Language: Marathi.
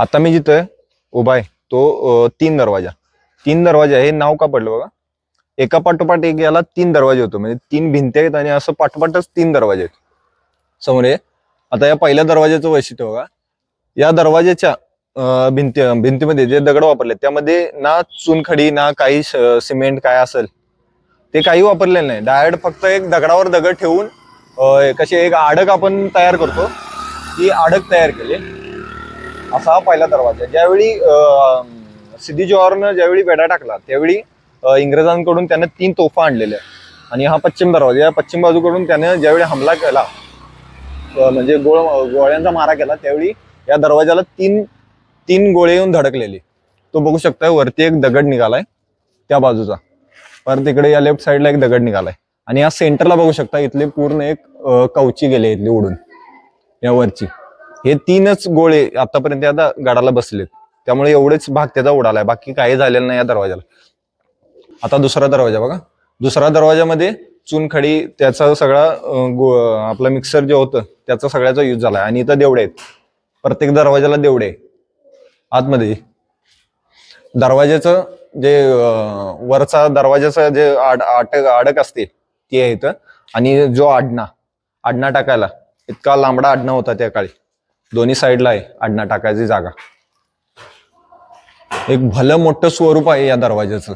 आता मी जिथं उभा आहे तो तीन दरवाजा. तीन दरवाजा हे नाव का पडलं बघा? एका पाठोपाठ एक याला तीन दरवाजे होतो म्हणजे तीन भिंती आहेत आणि असं पाठोपाठच तीन दरवाजे आहेत. समोर हे आता या पहिल्या दरवाजाचं वैशिष्ट्य बघा. या दरवाजाच्या भिंती भिंतीमध्ये जे दगड वापरले त्यामध्ये ना चुनखडी ना काही सिमेंट काय असेल ते काही वापरलेलं नाही. डायरेक्ट फक्त एक दगडावर दगड ठेवून कसे कशी एक आडक आपण तयार करतो. ती आडक तयार केली. असा हा पहिला दरवाजा ज्यावेळी सिद्धी जवाहरनं ज्यावेळी वेढा टाकला त्यावेळी इंग्रजांकडून त्यानं तीन तोफा आणलेल्या आणि हा पश्चिम दरवाजा या पश्चिम बाजूकडून त्यानं ज्यावेळी हमला केला म्हणजे गोळ गोळ्यांचा मारा केला त्यावेळी या दरवाजाला तीन तीन गोळे येऊन धडकलेले तो बघू शकताय वरती एक दगड निघालाय त्या बाजूचा. परत इकडे या लेफ्ट साईडला एक दगड निघालाय. आणि या सेंटरला बघू शकता इथले पूर्ण एक कवची गेले इथली उडून या वरची. हे तीनच गोळे आतापर्यंत आता गडाला बसलेत. त्यामुळे एवढेच भाग त्याचा उडालाय. बाकी काही झालेलं नाही या दरवाजाला आता दुसरा दरवाजा बघा. दुसऱ्या दरवाजामध्ये चुनखडी त्याचा सगळा गो- आपला मिक्सर जे होतं त्याचा सगळ्याचा यूज झालाय. आणि इथं देवडे आहेत. प्रत्येक दरवाजाला देवडे आहे. आतमध्ये. दरवाजाचं जे वरचा दरवाजाचं जे आड आट अडक असते ती आहे इथं. आणि जो आडणा आडणा टाकायला इतका लांबडा आडणा होता त्या काळी. दोन्ही साईडला आहे आडणा टाकायची जागा. एक भलं मोठं स्वरूप आहे या दरवाजाचं